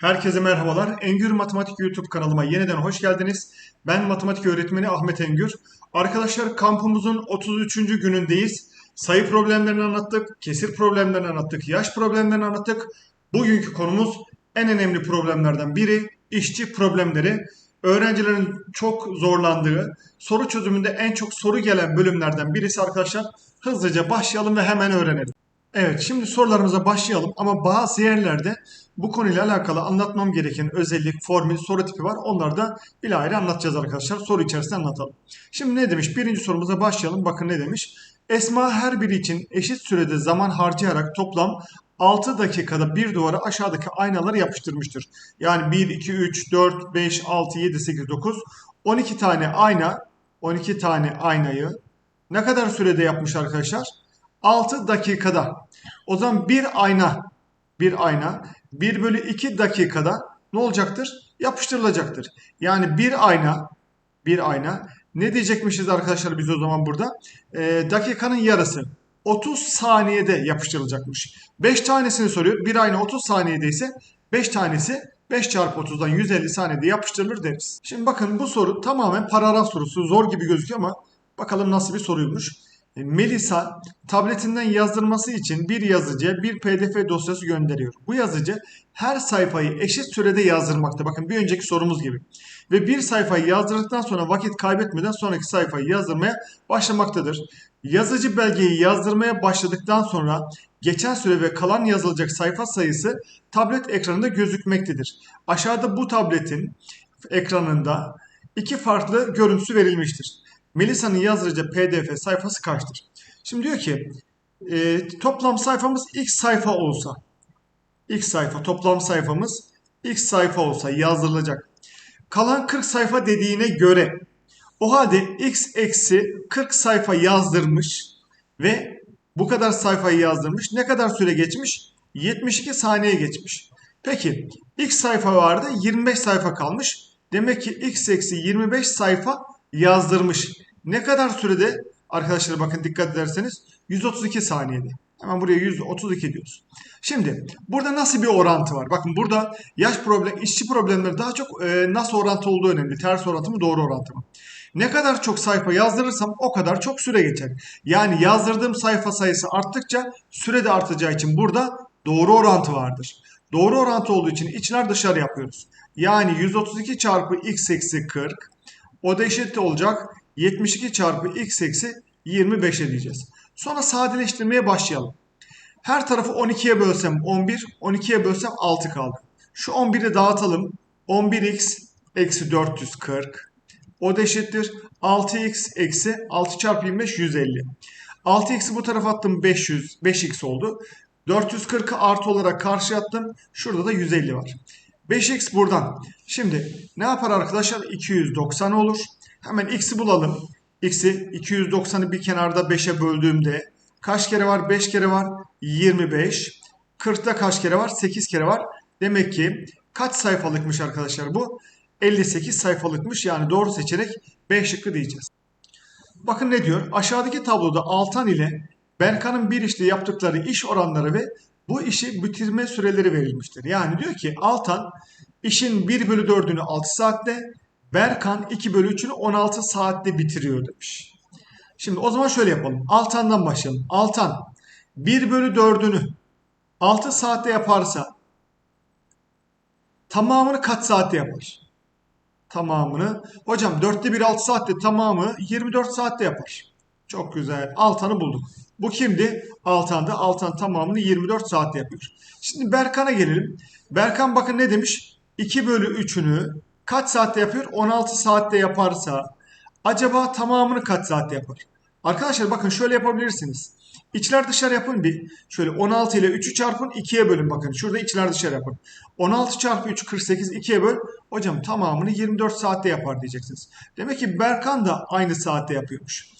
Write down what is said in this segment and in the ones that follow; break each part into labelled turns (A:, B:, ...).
A: Herkese merhabalar. Engür Matematik YouTube kanalıma yeniden hoş geldiniz. Ben matematik öğretmeni Ahmet Engür. Arkadaşlar kampımızın 33. günündeyiz. Sayı problemlerini anlattık, kesir problemlerini anlattık, yaş problemlerini anlattık. Bugünkü konumuz en önemli problemlerden biri işçi problemleri. Öğrencilerin çok zorlandığı, soru çözümünde en çok soru gelen bölümlerden birisi arkadaşlar. Hızlıca başlayalım ve hemen öğrenelim. Evet şimdi sorularımıza başlayalım ama bazı yerlerde bu konuyla alakalı anlatmam gereken özellik, formül, soru tipi var. Onları da bilahare anlatacağız arkadaşlar. Soru içerisinde anlatalım. Şimdi ne demiş? Birinci sorumuza başlayalım. Bakın ne demiş? Esma her biri için eşit sürede zaman harcayarak toplam 6 dakikada bir duvara aşağıdaki aynaları yapıştırmıştır. Yani 1, 2, 3, 4, 5, 6, 7, 8, 9, 12 tane ayna, 12 tane aynayı ne kadar sürede yapmış arkadaşlar? 6 dakikada. O zaman bir ayna, bir ayna 1 bölü 2 dakikada ne olacaktır? Yapıştırılacaktır. Yani bir ayna, bir ayna ne diyecekmişiz arkadaşlar biz o zaman burada? Ee, dakikanın yarısı. 30 saniyede yapıştırılacakmış. 5 tanesini soruyor. Bir ayna 30 saniyede ise 5 tanesi 5 çarpı 30'dan 150 saniyede yapıştırılır deriz. Şimdi bakın bu soru tamamen paragraf sorusu. Zor gibi gözüküyor ama bakalım nasıl bir soruymuş. E, Melisa tabletinden yazdırması için bir yazıcıya bir pdf dosyası gönderiyor. Bu yazıcı her sayfayı eşit sürede yazdırmakta. Bakın bir önceki sorumuz gibi. Ve bir sayfayı yazdırdıktan sonra vakit kaybetmeden sonraki sayfayı yazdırmaya başlamaktadır. Yazıcı belgeyi yazdırmaya başladıktan sonra geçen süre ve kalan yazılacak sayfa sayısı tablet ekranında gözükmektedir. Aşağıda bu tabletin ekranında iki farklı görüntüsü verilmiştir. Melisa'nın yazdıracağı pdf sayfası kaçtır? Şimdi diyor ki e, toplam sayfamız x sayfa olsa x sayfa toplam sayfamız x sayfa olsa yazdırılacak. Kalan 40 sayfa dediğine göre o halde x eksi 40 sayfa yazdırmış ve bu kadar sayfayı yazdırmış. Ne kadar süre geçmiş? 72 saniye geçmiş. Peki x sayfa vardı 25 sayfa kalmış. Demek ki x eksi 25 sayfa yazdırmış. Ne kadar sürede? Arkadaşlar bakın dikkat ederseniz 132 saniyede. Hemen buraya 132 diyoruz. Şimdi burada nasıl bir orantı var? Bakın burada yaş problem, işçi problemleri daha çok e, nasıl orantı olduğu önemli. Ters orantı mı doğru orantı mı? Ne kadar çok sayfa yazdırırsam o kadar çok süre geçer. Yani yazdırdığım sayfa sayısı arttıkça süre de artacağı için burada doğru orantı vardır. Doğru orantı olduğu için içler dışarı yapıyoruz. Yani 132 çarpı x eksi 40 o da eşit olacak 72 çarpı x eksi 25 diyeceğiz. Sonra sadeleştirmeye başlayalım. Her tarafı 12'ye bölsem 11, 12'ye bölsem 6 kaldı. Şu 11'i dağıtalım. 11x eksi 440. O da eşittir. 6x eksi 6 çarpı 25 150. 6x'i bu tarafa attım 500, 5x oldu. 440'ı artı olarak karşı attım. Şurada da 150 var. 5x buradan. Şimdi ne yapar arkadaşlar? 290 olur. Hemen x'i bulalım. x'i 290'ı bir kenarda 5'e böldüğümde kaç kere var? 5 kere var. 25. 40'ta kaç kere var? 8 kere var. Demek ki kaç sayfalıkmış arkadaşlar bu? 58 sayfalıkmış. Yani doğru seçenek B şıkkı diyeceğiz. Bakın ne diyor? Aşağıdaki tabloda Altan ile Berkan'ın bir işte yaptıkları iş oranları ve bu işi bitirme süreleri verilmiştir. Yani diyor ki Altan işin 1 bölü 4'ünü 6 saatte, Berkan 2 bölü 3'ünü 16 saatte bitiriyor demiş. Şimdi o zaman şöyle yapalım. Altan'dan başlayalım. Altan 1 bölü 4'ünü 6 saatte yaparsa tamamını kaç saatte yapar? Tamamını. Hocam 4'te 1 6 saatte tamamı 24 saatte yapar. Çok güzel. Altan'ı bulduk. Bu kimdi? Altan'da. Altan tamamını 24 saatte yapıyor. Şimdi Berkan'a gelelim. Berkan bakın ne demiş? 2 bölü 3'ünü kaç saatte yapıyor? 16 saatte yaparsa acaba tamamını kaç saatte yapar? Arkadaşlar bakın şöyle yapabilirsiniz. İçler dışarı yapın bir. Şöyle 16 ile 3'ü çarpın 2'ye bölün bakın. Şurada içler dışarı yapın. 16 çarpı 3 48 2'ye böl. Hocam tamamını 24 saatte yapar diyeceksiniz. Demek ki Berkan da aynı saatte yapıyormuş.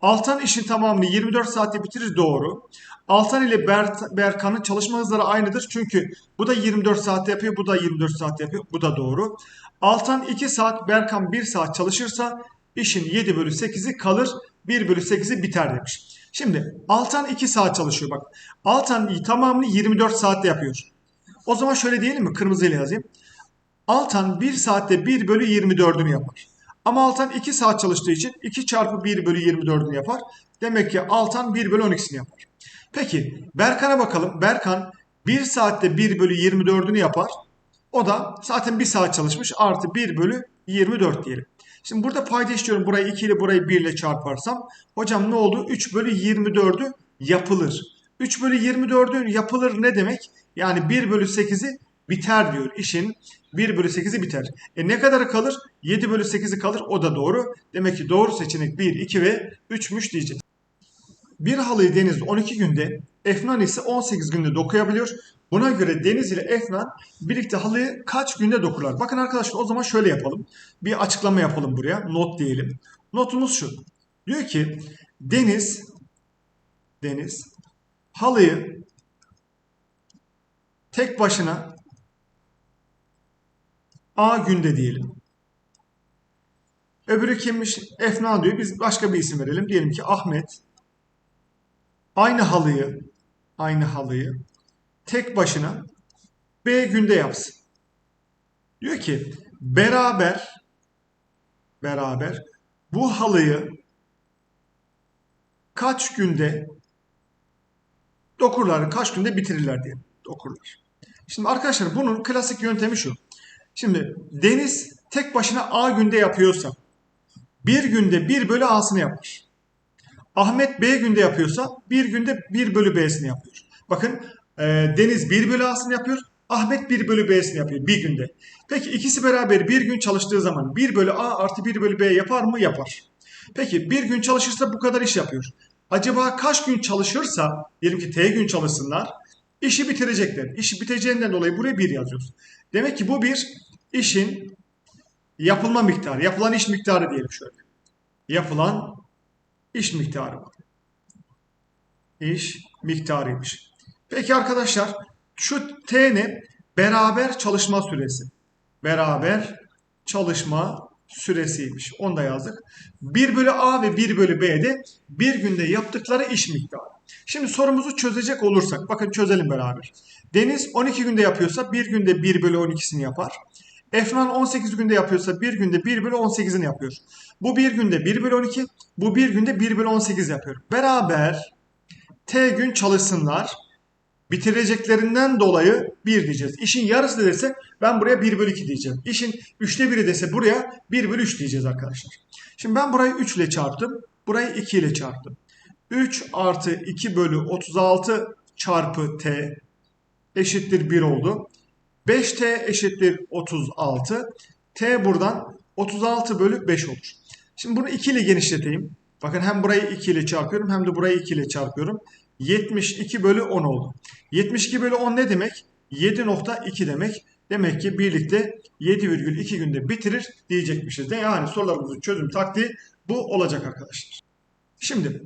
A: Altan işin tamamını 24 saatte bitirir doğru. Altan ile Ber Berkan'ın çalışma hızları aynıdır. Çünkü bu da 24 saatte yapıyor, bu da 24 saatte yapıyor. Bu da doğru. Altan 2 saat, Berkan 1 saat çalışırsa işin 7 bölü 8'i kalır. 1 bölü 8'i biter demiş. Şimdi Altan 2 saat çalışıyor bak. Altan tamamını 24 saatte yapıyor. O zaman şöyle diyelim mi? Kırmızıyla yazayım. Altan 1 saatte 1 bölü 24'ünü yapar. Ama Altan 2 saat çalıştığı için 2 çarpı 1 bölü 24'ünü yapar. Demek ki Altan 1 bölü 12'sini yapar. Peki Berkan'a bakalım. Berkan 1 saatte 1 bölü 24'ünü yapar. O da zaten 1 saat çalışmış. Artı 1 bölü 24 diyelim. Şimdi burada payda işliyorum. Burayı 2 ile burayı 1 ile çarparsam. Hocam ne oldu? 3 bölü 24'ü yapılır. 3 bölü 24'ü yapılır ne demek? Yani 1 bölü 8'i biter diyor. İşin 1 bölü 8'i biter. E ne kadarı kalır? 7 bölü 8'i kalır. O da doğru. Demek ki doğru seçenek 1, 2 ve 3'müş diyeceğiz. Bir halıyı Deniz 12 günde, Efnan ise 18 günde dokuyabiliyor. Buna göre Deniz ile Efnan birlikte halıyı kaç günde dokurlar? Bakın arkadaşlar o zaman şöyle yapalım. Bir açıklama yapalım buraya. Not diyelim. Notumuz şu. Diyor ki Deniz Deniz halıyı tek başına A günde diyelim. Öbürü kimmiş? Efnan diyor. Biz başka bir isim verelim. Diyelim ki Ahmet aynı halıyı aynı halıyı tek başına B günde yapsın. Diyor ki beraber beraber bu halıyı kaç günde dokurlar, kaç günde bitirirler diye dokurlar. Şimdi arkadaşlar bunun klasik yöntemi şu. Şimdi Deniz tek başına A günde yapıyorsa bir günde 1 bölü A'sını yapar. Ahmet B günde yapıyorsa bir günde 1 bölü B'sini yapıyor. Bakın e, Deniz 1 bölü A'sını yapıyor. Ahmet 1 bölü B'sini yapıyor bir günde. Peki ikisi beraber bir gün çalıştığı zaman 1 bölü A artı 1 bölü B yapar mı? Yapar. Peki bir gün çalışırsa bu kadar iş yapıyor. Acaba kaç gün çalışırsa, diyelim ki T gün çalışsınlar, işi bitirecekler. İşi biteceğinden dolayı buraya 1 yazıyoruz. Demek ki bu bir işin yapılma miktarı, yapılan iş miktarı diyelim şöyle. Yapılan iş miktarı. İş miktarıymış. Peki arkadaşlar şu T ne? Beraber çalışma süresi. Beraber çalışma süresiymiş. Onu da yazdık. 1 bölü A ve 1 bölü B'de bir günde yaptıkları iş miktarı. Şimdi sorumuzu çözecek olursak bakın çözelim beraber. Deniz 12 günde yapıyorsa bir günde 1 bölü 12'sini yapar. Efnan 18 günde yapıyorsa bir günde 1 bölü 18'ini yapıyor. Bu bir günde 1 bölü 12, bu bir günde 1 bölü 18 yapıyor. Beraber T gün çalışsınlar. Bitireceklerinden dolayı 1 diyeceğiz. İşin yarısı dese ben buraya 1 bölü 2 diyeceğim. İşin 3'te 1'i dese buraya 1 bölü 3 diyeceğiz arkadaşlar. Şimdi ben burayı 3 ile çarptım. Burayı 2 ile çarptım. 3 artı 2 bölü 36 çarpı t eşittir 1 oldu. 5t eşittir 36. t buradan 36 bölü 5 olur. Şimdi bunu 2 ile genişleteyim. Bakın hem burayı 2 ile çarpıyorum hem de burayı 2 ile çarpıyorum. 72 bölü 10 oldu. 72 bölü 10 ne demek? 7.2 demek. Demek ki birlikte 7,2 günde bitirir diyecekmişiz. Yani sorularımızın çözüm taktiği bu olacak arkadaşlar. Şimdi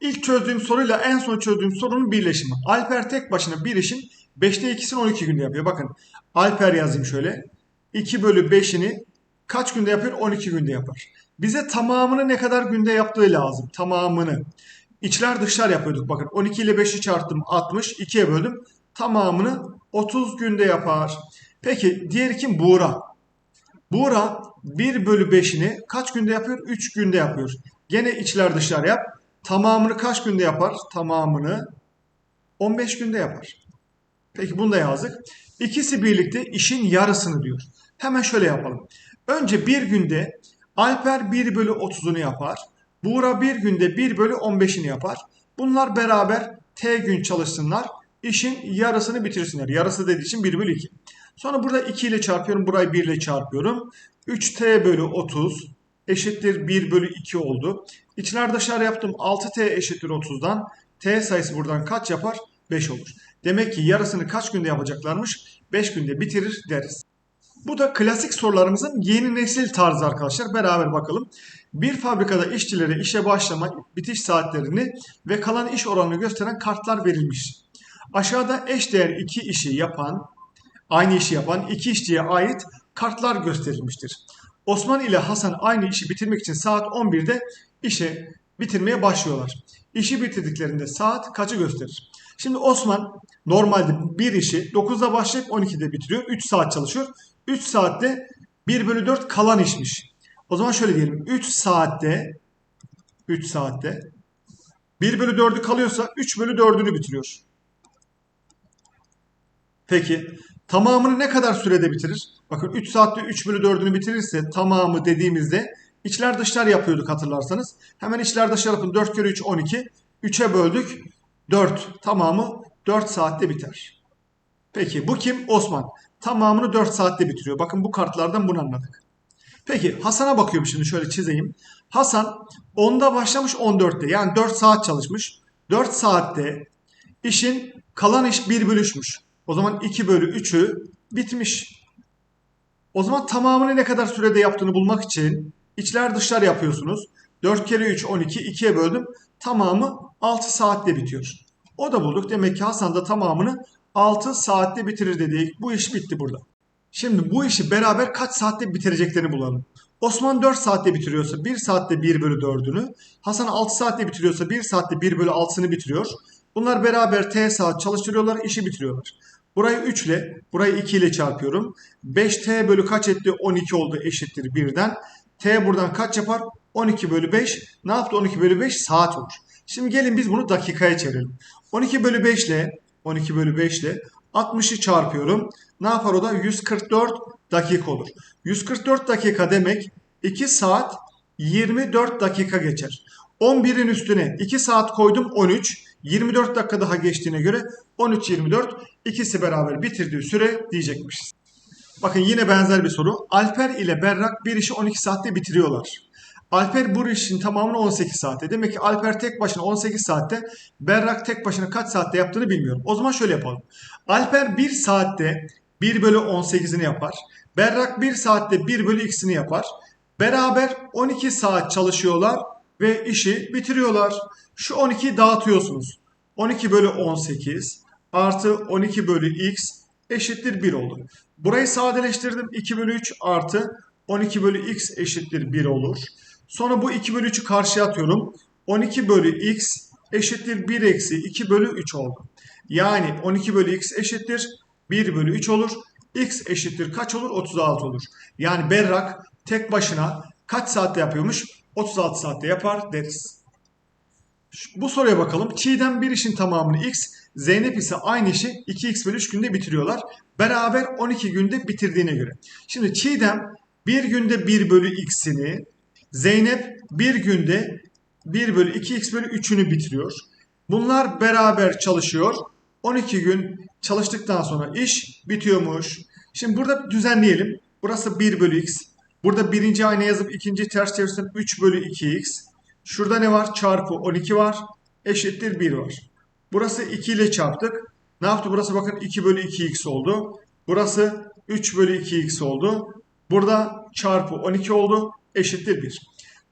A: ilk çözdüğüm soruyla en son çözdüğüm sorunun birleşimi. Alper tek başına bir işin 5'te 2'sini 12 günde yapıyor. Bakın Alper yazayım şöyle. 2 bölü 5'ini kaç günde yapıyor? 12 günde yapar. Bize tamamını ne kadar günde yaptığı lazım. Tamamını. İçler dışlar yapıyorduk. Bakın 12 ile 5'i çarptım 60. 2'ye böldüm. Tamamını 30 günde yapar. Peki diğer kim? Buğra. Buğra 1 bölü 5'ini kaç günde yapıyor? 3 günde yapıyor. Gene içler dışlar yap. Tamamını kaç günde yapar? Tamamını 15 günde yapar. Peki bunu da yazdık. İkisi birlikte işin yarısını diyor. Hemen şöyle yapalım. Önce bir günde Alper 1 bölü 30'unu yapar. Buğra bir günde 1 bölü 15'ini yapar. Bunlar beraber T gün çalışsınlar. İşin yarısını bitirsinler. Yarısı dediği için 1 bölü 2. Sonra burada 2 ile çarpıyorum. Burayı 1 ile çarpıyorum. 3T bölü 30 eşittir 1 bölü 2 oldu. İçler dışarı yaptım. 6T eşittir 30'dan. T sayısı buradan kaç yapar? 5 olur. Demek ki yarısını kaç günde yapacaklarmış? 5 günde bitirir deriz. Bu da klasik sorularımızın yeni nesil tarzı arkadaşlar. Beraber bakalım. Bir fabrikada işçilere işe başlama, bitiş saatlerini ve kalan iş oranını gösteren kartlar verilmiş. Aşağıda eş değer iki işi yapan, aynı işi yapan iki işçiye ait kartlar gösterilmiştir. Osman ile Hasan aynı işi bitirmek için saat 11'de işe bitirmeye başlıyorlar. İşi bitirdiklerinde saat kaçı gösterir? Şimdi Osman normalde bir işi 9'da başlayıp 12'de bitiriyor. 3 saat çalışıyor. 3 saatte 1 bölü 4 kalan işmiş. O zaman şöyle diyelim. 3 saatte 3 saatte 1 bölü 4'ü kalıyorsa 3 bölü 4'ünü bitiriyor. Peki tamamını ne kadar sürede bitirir? Bakın 3 saatte 3 bölü 4'ünü bitirirse tamamı dediğimizde içler dışlar yapıyorduk hatırlarsanız. Hemen içler dışlar yapın 4 kere 3 12. 3'e böldük 4 tamamı 4 saatte biter. Peki bu kim? Osman. Tamamını 4 saatte bitiriyor. Bakın bu kartlardan bunu anladık. Peki Hasan'a bakıyorum şimdi şöyle çizeyim. Hasan 10'da başlamış 14'te yani 4 saat çalışmış. 4 saatte işin kalan iş 1 bölü 3'müş. O zaman 2 bölü 3'ü bitmiş. O zaman tamamını ne kadar sürede yaptığını bulmak için içler dışlar yapıyorsunuz. 4 kere 3 12 2'ye böldüm. Tamamı 6 saatte bitiyor. O da bulduk. Demek ki Hasan da tamamını 6 saatte bitirir dedik. Bu iş bitti burada. Şimdi bu işi beraber kaç saatte bitireceklerini bulalım. Osman 4 saatte bitiriyorsa 1 saatte 1 bölü 4'ünü. Hasan 6 saatte bitiriyorsa 1 saatte 1 bölü 6'sını bitiriyor. Bunlar beraber T saat çalıştırıyorlar, işi bitiriyorlar. Burayı 3 ile, burayı 2 ile çarpıyorum. 5T bölü kaç etti? 12 oldu eşittir 1'den. T buradan kaç yapar? 12 bölü 5. Ne yaptı 12 bölü 5? Saat olur. Şimdi gelin biz bunu dakikaya çevirelim. 12 bölü 5 ile 12 bölü 5 ile 60'ı çarpıyorum. Ne yapar o da? 144 dakika olur. 144 dakika demek 2 saat 24 dakika geçer. 11'in üstüne 2 saat koydum 13. 24 dakika daha geçtiğine göre 13-24 ikisi beraber bitirdiği süre diyecekmişiz. Bakın yine benzer bir soru. Alper ile Berrak bir işi 12 saatte bitiriyorlar. Alper bu işin tamamını 18 saatte. Demek ki Alper tek başına 18 saatte, Berrak tek başına kaç saatte yaptığını bilmiyorum. O zaman şöyle yapalım. Alper 1 saatte 1 bölü 18'ini yapar. Berrak 1 saatte 1 bölü x'ini yapar. Beraber 12 saat çalışıyorlar ve işi bitiriyorlar. Şu 12'yi dağıtıyorsunuz. 12 bölü 18 artı 12 bölü x eşittir 1 oldu. Burayı sadeleştirdim. 2 bölü 3 artı 12 bölü x eşittir 1 olur. Sonra bu 2 bölü 3'ü karşıya atıyorum. 12 bölü x eşittir 1 eksi 2 bölü 3 oldu. Yani 12 bölü x eşittir 1 bölü 3 olur. x eşittir kaç olur? 36 olur. Yani Berrak tek başına kaç saatte yapıyormuş? 36 saatte yapar deriz. Bu soruya bakalım. Çiğdem bir işin tamamını x, Zeynep ise aynı işi 2x bölü 3 günde bitiriyorlar. Beraber 12 günde bitirdiğine göre. Şimdi Çiğdem bir günde 1 bölü x'ini, Zeynep bir günde 1 bölü 2x bölü 3'ünü bitiriyor. Bunlar beraber çalışıyor. 12 gün çalıştıktan sonra iş bitiyormuş. Şimdi burada düzenleyelim. Burası 1 bölü x. Burada birinci ayna yazıp ikinci ters çevirsem 3 bölü 2x. Şurada ne var? Çarpı 12 var. Eşittir 1 var. Burası 2 ile çarptık. Ne yaptı? Burası bakın 2 bölü 2x oldu. Burası 3 bölü 2x oldu. Burada çarpı 12 oldu. Eşittir 1.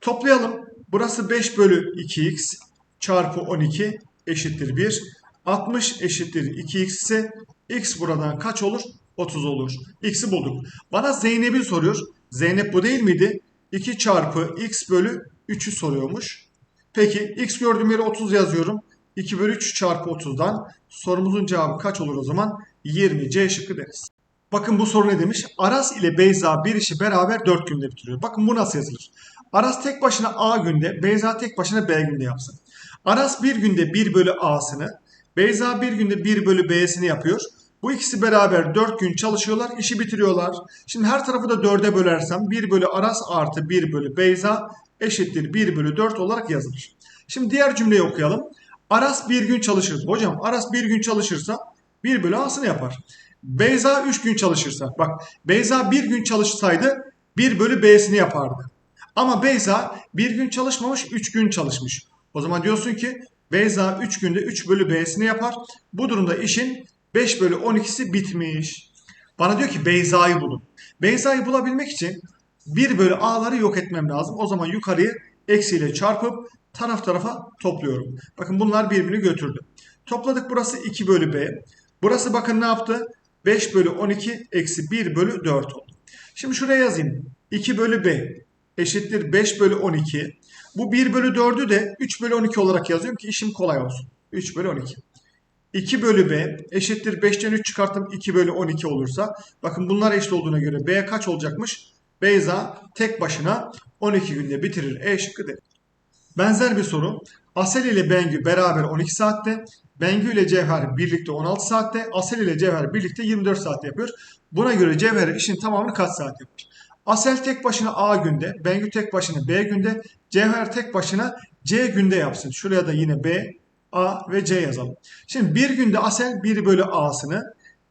A: Toplayalım. Burası 5 bölü 2x çarpı 12 eşittir 1. 60 eşittir 2x ise x buradan kaç olur? 30 olur. X'i bulduk. Bana Zeynep'i soruyor. Zeynep bu değil miydi? 2 çarpı x bölü 3'ü soruyormuş. Peki x gördüğüm yere 30 yazıyorum. 2 bölü 3 çarpı 30'dan sorumuzun cevabı kaç olur o zaman? 20 C şıkkı deriz. Bakın bu soru ne demiş? Aras ile Beyza bir işi beraber 4 günde bitiriyor. Bakın bu nasıl yazılır? Aras tek başına A günde, Beyza tek başına B günde yapsın. Aras bir günde 1 bölü A'sını, Beyza bir günde 1 bölü B'sini yapıyor. Bu ikisi beraber 4 gün çalışıyorlar, işi bitiriyorlar. Şimdi her tarafı da 4'e bölersem 1 bölü Aras artı 1 bölü Beyza eşittir 1 bölü 4 olarak yazılır. Şimdi diğer cümleyi okuyalım. Aras bir gün çalışır. Hocam Aras bir gün çalışırsa 1 bölü A'sını yapar. Beyza 3 gün çalışırsa, bak Beyza bir gün çalışsaydı 1 bölü B'sini yapardı. Ama Beyza bir gün çalışmamış 3 gün çalışmış. O zaman diyorsun ki Beyza 3 günde 3 bölü B'sini yapar. Bu durumda işin 5 bölü 12'si bitmiş. Bana diyor ki Beyza'yı bulun. Beyza'yı bulabilmek için 1 bölü A'ları yok etmem lazım. O zaman yukarıyı eksiyle çarpıp taraf tarafa topluyorum. Bakın bunlar birbirini götürdü. Topladık burası 2 bölü B. Burası bakın ne yaptı? 5 bölü 12 eksi 1 bölü 4 oldu. Şimdi şuraya yazayım. 2 bölü B eşittir 5 bölü 12. Bu 1 bölü 4'ü de 3 bölü 12 olarak yazıyorum ki işim kolay olsun. 3 bölü 12. 2 bölü B eşittir 5'ten 3 çıkarttım 2 bölü 12 olursa. Bakın bunlar eşit olduğuna göre B kaç olacakmış? Beyza tek başına 12 günde bitirir. E şıkkı de. Benzer bir soru. Asel ile Bengü beraber 12 saatte, Bengü ile Cevher birlikte 16 saatte, Asel ile Cevher birlikte 24 saatte yapıyor. Buna göre Cevher işin tamamını kaç saat yapar? Asel tek başına A günde, Bengü tek başına B günde, Cevher tek başına C günde yapsın. Şuraya da yine B, A ve C yazalım. Şimdi bir günde Asel 1 bölü A'sını,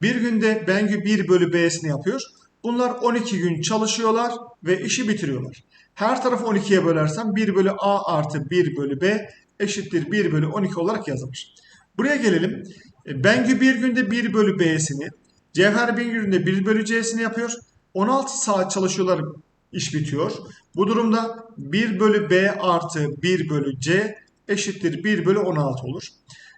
A: bir günde Bengü 1 bölü B'sini yapıyor. Bunlar 12 gün çalışıyorlar ve işi bitiriyorlar. Her tarafı 12'ye bölersem 1 bölü A artı 1 bölü B eşittir 1 bölü 12 olarak yazılır. Buraya gelelim. E, Bengü bir günde 1 bölü B'sini, Cevher bir günde 1 bölü C'sini yapıyor. 16 saat çalışıyorlar, iş bitiyor. Bu durumda 1 bölü B artı 1 bölü C eşittir 1 bölü 16 olur.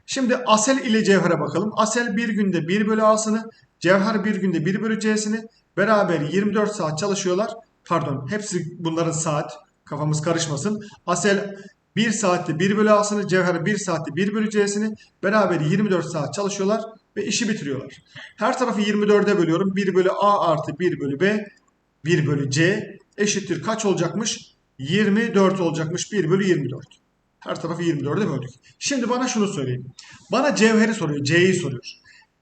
A: Şimdi Asel ile Cevher'e bakalım. Asel bir günde 1 bölü A'sını, Cevher bir günde 1 bölü C'sini beraber 24 saat çalışıyorlar. Pardon hepsi bunların saat. Kafamız karışmasın. Asel 1 saatte 1 bölü A'sını, Cevher 1 saatte 1 bölü C'sini beraber 24 saat çalışıyorlar ve işi bitiriyorlar. Her tarafı 24'e bölüyorum. 1 bölü A artı 1 bölü B 1 bölü C eşittir kaç olacakmış? 24 olacakmış 1 bölü 24. Her tarafı 24'e böldük. Şimdi bana şunu söyleyin. Bana cevheri soruyor, C'yi soruyor.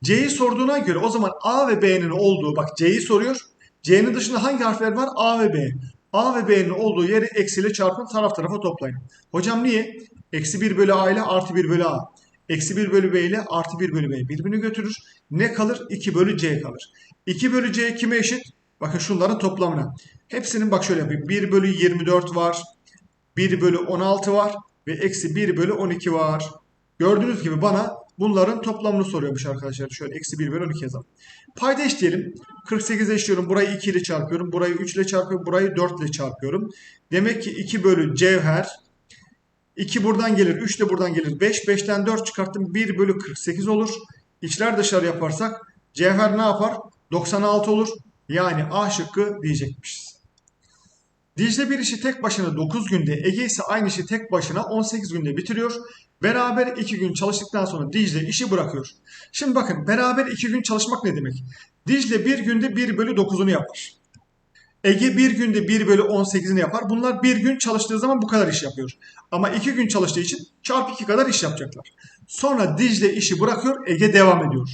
A: C'yi sorduğuna göre o zaman A ve B'nin olduğu, bak C'yi soruyor. C'nin dışında hangi harfler var? A ve B. A ve B'nin olduğu yeri eksiyle çarpın taraf tarafa toplayın. Hocam niye? Eksi 1 bölü A ile artı 1 bölü A. Eksi 1 bölü B ile artı 1 bölü B birbirini götürür. Ne kalır? 2 bölü C kalır. 2 bölü C kime eşit? Bakın şunların toplamına. Hepsinin bak şöyle yapayım. 1 bölü 24 var. 1 bölü 16 var. Ve eksi 1 bölü 12 var. Gördüğünüz gibi bana bunların toplamını soruyormuş arkadaşlar. Şöyle eksi 1 bölü 12 yazalım. Payda eşleyelim. 48 eşliyorum. Burayı 2 ile çarpıyorum. Burayı 3 ile çarpıyorum. Burayı 4 ile çarpıyorum. Demek ki 2 bölü cevher 2 buradan gelir. 3 de buradan gelir. 5. 5'ten 4 çıkarttım. 1 bölü 48 olur. İçler dışarı yaparsak cevher ne yapar? 96 olur. Yani A şıkkı diyecekmişiz. Dicle bir işi tek başına 9 günde, Ege ise aynı işi tek başına 18 günde bitiriyor. Beraber 2 gün çalıştıktan sonra Dicle işi bırakıyor. Şimdi bakın beraber 2 gün çalışmak ne demek? Dicle bir günde 1 bölü 9'unu yapar. Ege bir günde 1 bölü 18'ini yapar. Bunlar bir gün çalıştığı zaman bu kadar iş yapıyor. Ama 2 gün çalıştığı için çarpı 2 kadar iş yapacaklar. Sonra Dicle işi bırakıyor, Ege devam ediyor.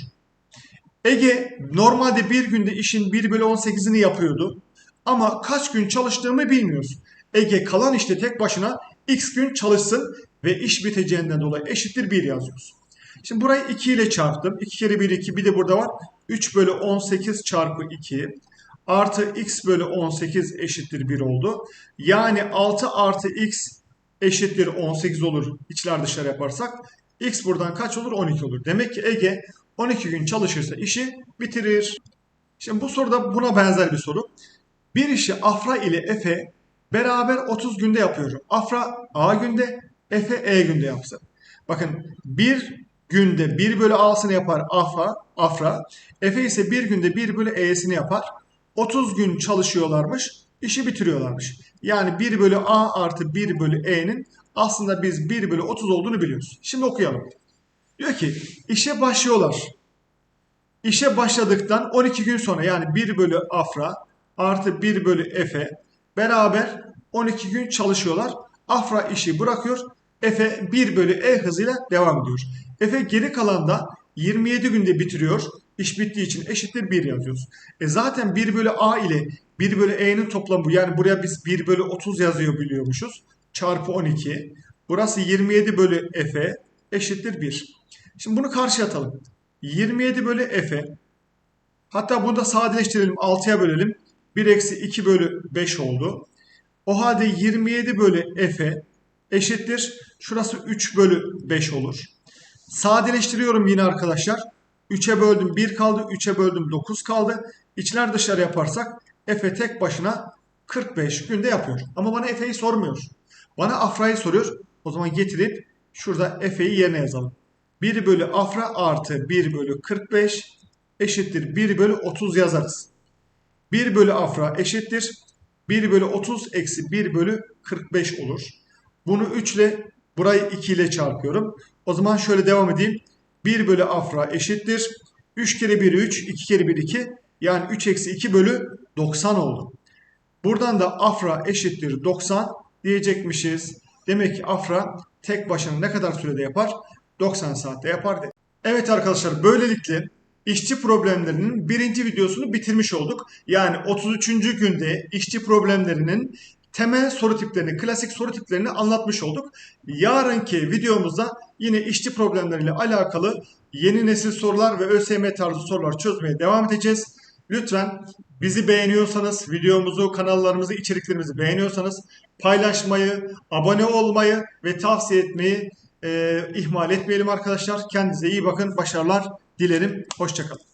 A: Ege normalde bir günde işin 1 bölü 18'ini yapıyordu. Ama kaç gün çalıştığımı bilmiyoruz. Ege kalan işte tek başına x gün çalışsın ve iş biteceğinden dolayı eşittir 1 yazıyoruz. Şimdi burayı 2 ile çarptım. 2 kere 1 2 bir de burada var. 3 bölü 18 çarpı 2 artı x bölü 18 eşittir 1 oldu. Yani 6 artı x eşittir 18 olur içler dışarı yaparsak. x buradan kaç olur? 12 olur. Demek ki Ege 12 gün çalışırsa işi bitirir. Şimdi bu soruda buna benzer bir soru. Bir işi Afra ile Efe beraber 30 günde yapıyor. Afra A günde, Efe E günde yapsın. Bakın bir günde 1 bölü A'sını yapar Afra, Afra. Efe ise bir günde 1 bölü E'sini yapar. 30 gün çalışıyorlarmış, işi bitiriyorlarmış. Yani 1 bölü A artı 1 bölü E'nin aslında biz 1 bölü 30 olduğunu biliyoruz. Şimdi okuyalım. Diyor ki işe başlıyorlar. İşe başladıktan 12 gün sonra yani 1 bölü Afra artı 1 bölü Efe beraber 12 gün çalışıyorlar. Afra işi bırakıyor. Efe 1 bölü E hızıyla devam ediyor. Efe geri kalanda 27 günde bitiriyor. İş bittiği için eşittir 1 yazıyoruz. E zaten 1 bölü A ile 1 bölü E'nin toplamı. Yani buraya biz 1 bölü 30 yazıyor biliyormuşuz. Çarpı 12. Burası 27 bölü Efe eşittir 1. Şimdi bunu karşı atalım. 27 bölü Efe. Hatta bunu da sadeleştirelim. 6'ya bölelim. 1 eksi 2 bölü 5 oldu. O halde 27 bölü F'e eşittir. Şurası 3 bölü 5 olur. Sadeleştiriyorum yine arkadaşlar. 3'e böldüm 1 kaldı. 3'e böldüm 9 kaldı. İçler dışarı yaparsak F'e tek başına 45 günde yapıyor. Ama bana F'yi sormuyor. Bana Afra'yı soruyor. O zaman getirip şurada F'yi yerine yazalım. 1 bölü Afra artı 1 bölü 45 eşittir 1 bölü 30 yazarız. 1 bölü afra eşittir. 1 bölü 30 eksi 1 bölü 45 olur. Bunu 3 ile burayı 2 ile çarpıyorum. O zaman şöyle devam edeyim. 1 bölü afra eşittir. 3 kere 1 3, 2 kere 1 2. Yani 3 eksi 2 bölü 90 oldu. Buradan da afra eşittir 90 diyecekmişiz. Demek ki afra tek başına ne kadar sürede yapar? 90 saatte yapar dedi. Evet arkadaşlar böylelikle işçi problemlerinin birinci videosunu bitirmiş olduk. Yani 33. günde işçi problemlerinin temel soru tiplerini, klasik soru tiplerini anlatmış olduk. Yarınki videomuzda yine işçi problemleriyle alakalı yeni nesil sorular ve ÖSYM tarzı sorular çözmeye devam edeceğiz. Lütfen bizi beğeniyorsanız, videomuzu, kanallarımızı, içeriklerimizi beğeniyorsanız paylaşmayı, abone olmayı ve tavsiye etmeyi e, ihmal etmeyelim arkadaşlar. Kendinize iyi bakın. Başarılar dilerim. Hoşçakalın.